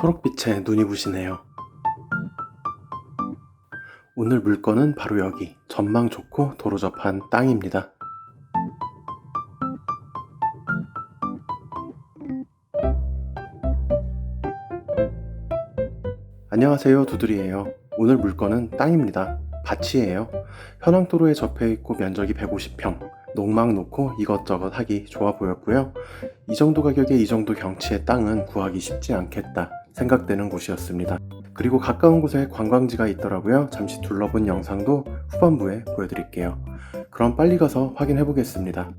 초록빛에 눈이 부시네요. 오늘 물건은 바로 여기 전망 좋고 도로 접한 땅입니다. 안녕하세요 두들이에요. 오늘 물건은 땅입니다. 밭이에요. 현황도로에 접해 있고 면적이 150평. 농막 놓고 이것저것 하기 좋아 보였고요. 이 정도 가격에 이 정도 경치의 땅은 구하기 쉽지 않겠다 생각되는 곳이었습니다. 그리고 가까운 곳에 관광지가 있더라고요. 잠시 둘러본 영상도 후반부에 보여드릴게요. 그럼 빨리 가서 확인해 보겠습니다.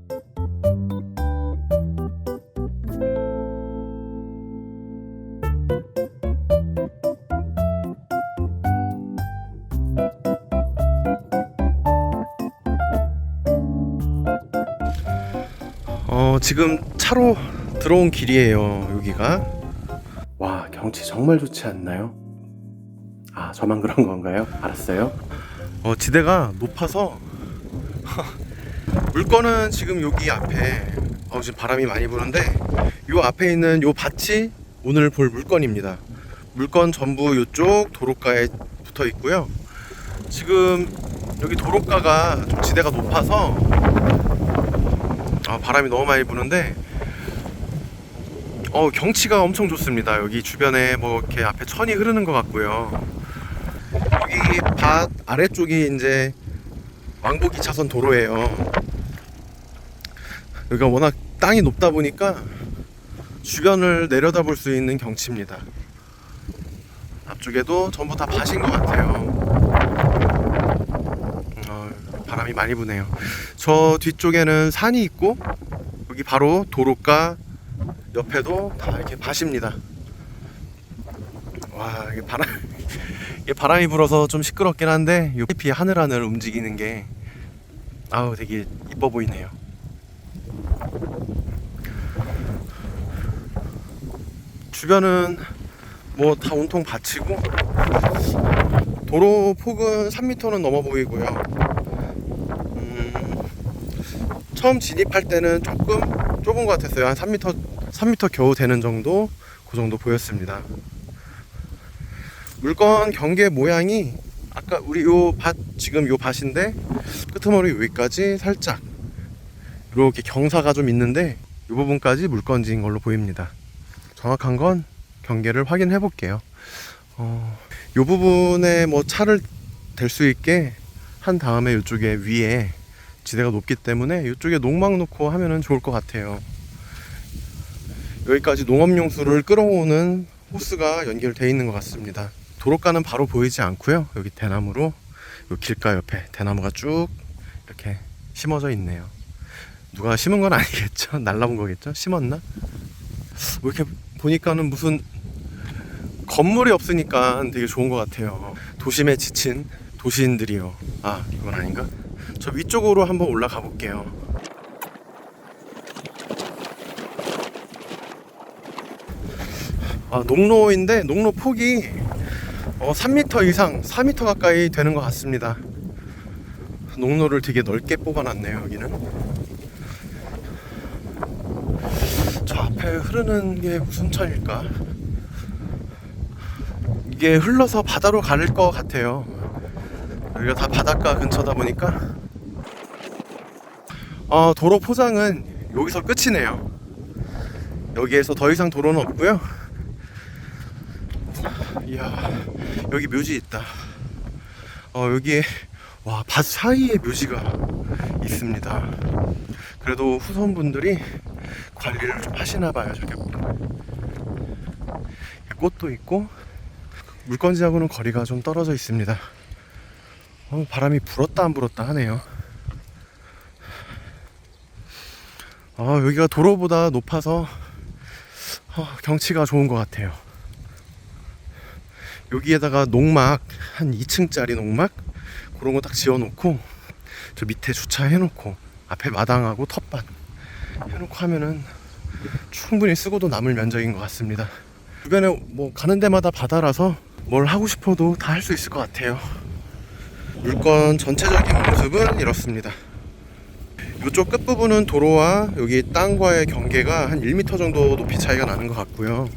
어, 지금 차로 들어온 길이에요. 여기가. 와, 경치 정말 좋지 않나요? 아, 저만 그런 건가요? 알았어요. 어, 지대가 높아서 물건은 지금 여기 앞에 어, 지금 바람이 많이 부는데 요 앞에 있는 요 밭이 오늘 볼 물건입니다. 물건 전부 요쪽 도로가에 붙어 있고요. 지금 여기 도로가가 좀 지대가 높아서 아, 바람이 너무 많이 부는데 어, 경치가 엄청 좋습니다. 여기 주변에 뭐 이렇게 앞에 천이 흐르는 것 같고요. 여기 밭 아래쪽이 이제 왕복 2차선 도로예요. 여기가 워낙 땅이 높다 보니까 주변을 내려다볼 수 있는 경치입니다. 앞쪽에도 전부 다 밭인 것 같아요. 어, 바람이 많이 부네요. 저 뒤쪽에는 산이 있고 여기 바로 도로가 옆에도 다 이렇게 밭입니다. 와 이게 바람 이게 바람이 불어서 좀 시끄럽긴 한데 요 잎이 하늘하늘 움직이는 게 아우 되게 이뻐 보이네요. 주변은 뭐 다 온통 밭이고 도로 폭은 3m는 넘어 보이고요. 음, 처음 진입할 때는 조금 좁은 것 같았어요. 한 3m, 3m 겨우 되는 정도, 그 정도 보였습니다. 물건 경계 모양이 아까 우리 요 밭, 지금 요 밭인데 끄트머리 여기까지 살짝 이렇게 경사가 좀 있는데 이 부분까지 물건지인 걸로 보입니다. 정확한 건 경계를 확인해 볼게요. 어, 요 부분에 뭐 차를 댈 수 있게 한 다음에 이쪽에 위에 지대가 높기 때문에 이쪽에 농막 놓고 하면은 좋을 것 같아요. 여기까지 농업용수를 끌어오는 호스가 연결되어 있는 것 같습니다. 도로가는 바로 보이지 않고요. 여기 대나무로 요 길가 옆에 대나무가 쭉 이렇게 심어져 있네요. 누가 심은 건 아니겠죠? 날라온 거겠죠? 심었나? 뭐 이렇게 보니까는 무슨 건물이 없으니까 되게 좋은 것 같아요. 도심에 지친 도시인들이요. 아, 이건 아닌가? 저 위쪽으로 한번 올라가 볼게요. 아, 농로인데 농로 폭이 어, 3m 이상, 4m 가까이 되는 것 같습니다. 농로를 되게 넓게 뽑아놨네요, 여기는. 저 앞에 흐르는 게 무슨 차일까? 이게 흘러서 바다로 갈것 같아요. 여기가 다 바닷가 근처다 보니까 어, 도로 포장은 여기서 끝이네요. 여기에서 더 이상 도로는 없고요. 이야, 여기 묘지 있다. 어, 여기에 와, 밭 사이에 묘지가 있습니다. 그래도 후손분들이 관리를 좀 하시나 봐요, 저게. 꽃도 있고 물건지하고는 거리가 좀 떨어져 있습니다. 어, 바람이 불었다 안 불었다 하네요. 아, 여기가 도로보다 높아서 어, 경치가 좋은 것 같아요. 여기에다가 농막 한 2층짜리 농막 그런 거 딱 지어놓고 저 밑에 주차해놓고 앞에 마당하고 텃밭 해놓고 하면은 충분히 쓰고도 남을 면적인 것 같습니다. 주변에 뭐 가는 데마다 바다라서 뭘 하고 싶어도 다 할 수 있을 것 같아요. 물건 전체적인 모습은 이렇습니다. 이쪽 끝부분은 도로와 여기 땅과의 경계가 한 1m 정도 높이 차이가 나는 것 같고요.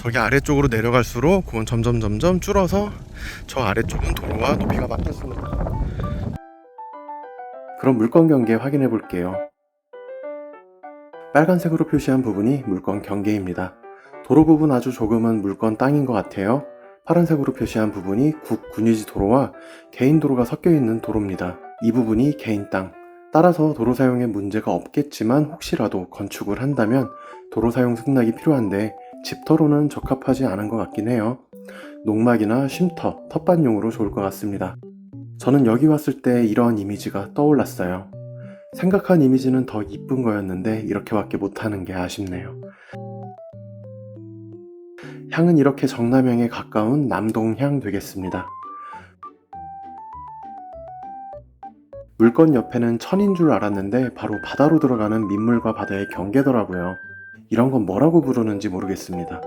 저기 아래쪽으로 내려갈수록 그건 점점 점점 줄어서 저 아래쪽은 도로와 높이가 맞겠습니다. 그럼 물건 경계 확인해 볼게요. 빨간색으로 표시한 부분이 물건 경계입니다. 도로 부분 아주 조금은 물건 땅인 것 같아요. 파란색으로 표시한 부분이 국 군유지 도로와 개인 도로가 섞여 있는 도로입니다. 이 부분이 개인 땅. 따라서 도로 사용에 문제가 없겠지만 혹시라도 건축을 한다면 도로 사용 승낙이 필요한데 집터로는 적합하지 않은 것 같긴 해요. 농막이나 쉼터, 텃밭용으로 좋을 것 같습니다. 저는 여기 왔을 때 이런 이미지가 떠올랐어요. 생각한 이미지는 더 이쁜 거였는데 이렇게밖에 못하는 게 아쉽네요. 향은 이렇게 정남향에 가까운 남동향 되겠습니다. 물건 옆에는 천인 줄 알았는데 바로 바다로 들어가는 민물과 바다의 경계더라고요. 이런 건 뭐라고 부르는지 모르겠습니다.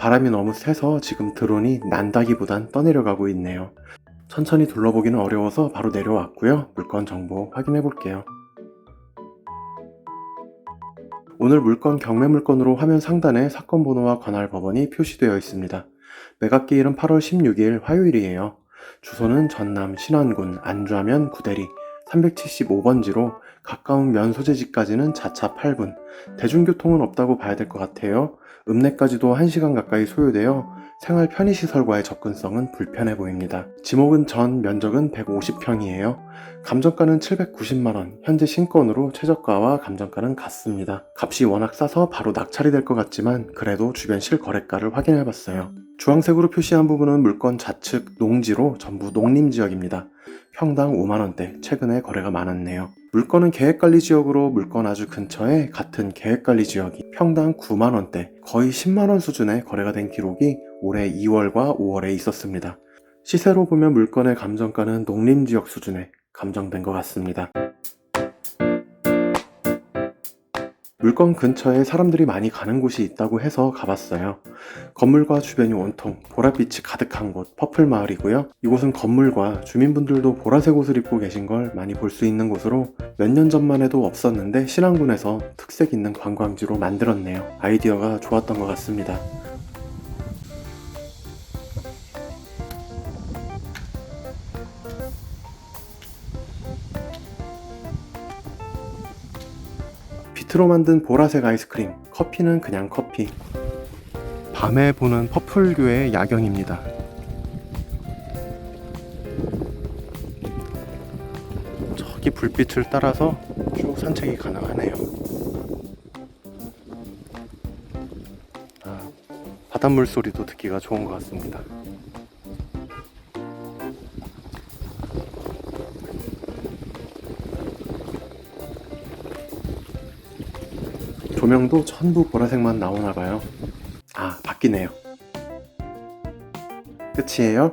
바람이 너무 세서 지금 드론이 난다기보단 떠내려가고 있네요. 천천히 둘러보기는 어려워서 바로 내려왔고요. 물건 정보 확인해 볼게요. 오늘 물건 경매 물건으로 화면 상단에 사건 번호와 관할 법원이 표시되어 있습니다. 매각기일은 8월 16일 화요일이에요. 주소는 전남 신안군 안주하면 구대리 375번지로 가까운 면 소재지까지는 자차 8분. 대중교통은 없다고 봐야 될 것 같아요. 읍내까지도 1시간 가까이 소요되어 생활 편의시설과의 접근성은 불편해 보입니다. 지목은 전 면적은 150평이에요. 감정가는 790만원, 현재 신권으로 최저가와 감정가는 같습니다. 값이 워낙 싸서 바로 낙찰이 될 것 같지만 그래도 주변 실거래가를 확인해 봤어요. 주황색으로 표시한 부분은 물건 좌측 농지로 전부 농림지역입니다. 평당 5만원대, 최근에 거래가 많았네요. 물건은 계획관리 지역으로 물건 아주 근처에 같은 계획관리 지역이 평당 9만원대, 거의 10만원 수준의 거래가 된 기록이 올해 2월과 5월에 있었습니다. 시세로 보면 물건의 감정가는 농림지역 수준에 감정된 것 같습니다. 물건 근처에 사람들이 많이 가는 곳이 있다고 해서 가봤어요. 건물과 주변이 온통 보랏빛이 가득한 곳 퍼플 마을이고요. 이곳은 건물과 주민분들도 보라색 옷을 입고 계신 걸 많이 볼 수 있는 곳으로 몇 년 전만 해도 없었는데 신안군에서 특색 있는 관광지로 만들었네요. 아이디어가 좋았던 것 같습니다. 비트로 만든 보라색 아이스크림, 커피는 그냥 커피. 밤에 보는 퍼플교의 야경입니다. 저기 불빛을 따라서 쭉 산책이 가능하네요. 아, 바닷물 소리도 듣기가 좋은 것 같습니다. 조명도 전부 보라색만 나오나 봐요. 아, 바뀌네요. 끝이에요?